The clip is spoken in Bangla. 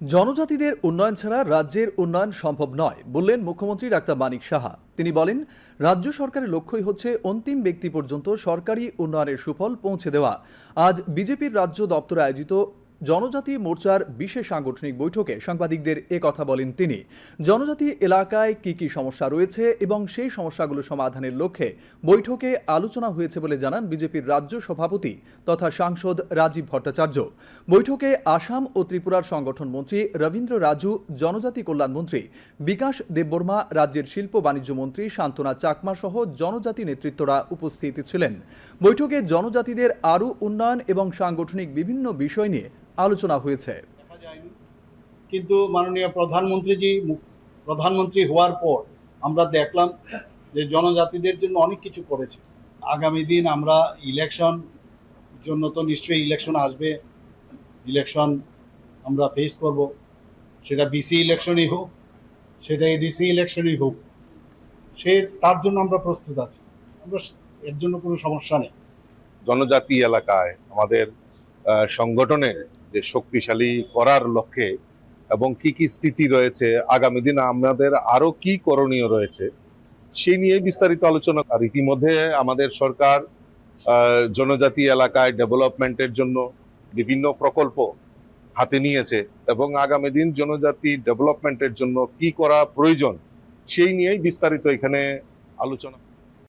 জনজাতিদের উন্নয়ন ছাড়া রাজ্যের উন্নয়ন সম্ভব নয়, বললেন মুখ্যমন্ত্রী ডাক্তার মানিক সাহা। তিনি বলেন, রাজ্য সরকারের লক্ষ্যই হচ্ছে অন্তিম ব্যক্তি পর্যন্ত সরকারি উন্নয়নের সুফল পৌঁছে দেওয়া। আজ বিজেপির রাজ্য দপ্তরে আয়োজিত জনজাতি মোর্চার বিশেষ সাংগঠনিক বৈঠকে সাংবাদিকদের এ কথা বলেন তিনি। জনজাতি এলাকায় কি কি সমস্যা রয়েছে এবং সেই সমস্যাগুলো সমাধানের লক্ষ্যে বৈঠকে আলোচনা হয়েছে বলে জানান বিজেপির রাজ্য সভাপতি তথা সাংসদ রাজীব ভট্টাচার্য। বৈঠকে আসাম ও ত্রিপুরার সংগঠন মন্ত্রী রবীন্দ্র রাজু, জনজাতি কল্যাণ মন্ত্রী বিকাশ দেববর্মা, রাজ্যের শিল্প বাণিজ্য মন্ত্রী শান্তনা চাকমা সহ জনজাতি নেতৃত্বরা উপস্থিত ছিলেন। বৈঠকে জনজাতিদের আরও উন্নয়ন এবং সাংগঠনিক বিভিন্ন বিষয় নিয়ে আলোচনা হয়েছে। দেখা যায়নি। কিন্তু মাননীয় প্রধানমন্ত্রীজি প্রধানমন্ত্রী হওয়ার পর আমরা দেখলাম যে জনজাতিদের জন্য অনেক কিছু করেছে। আগামী দিন আমরা ইলেকশন জন্য তো নিশ্চয়ই ইলেকশন আসবে। ইলেকশন আমরা ফেস করব। সেটা বিসি ইলেকশনই হোক সেটা এডিসি ইলেকশনই হোক সে তার জন্য আমরা প্রস্তুত আছি। আমরা এর জন্য কোনো সমস্যা নেই। জনজাতি এলাকায় আমাদের আহ, সংগঠনে যে শক্তিশালী করার লক্ষ্যে এবং কি কি স্থিতি রয়েছে আগামী দিনে আমাদের আরও কি করণীয় রয়েছে সেই নিয়ে বিস্তারিত আলোচনা। আর ইতিমধ্যে আমাদের সরকার জনজাতি এলাকায় ডেভেলপমেন্টের জন্য বিভিন্ন প্রকল্প হাতে নিয়েছে এবং আগামী দিন জনজাতি ডেভেলপমেন্টের জন্য কি করা প্রয়োজন সেই নিয়েই বিস্তারিত এখানে আলোচনা।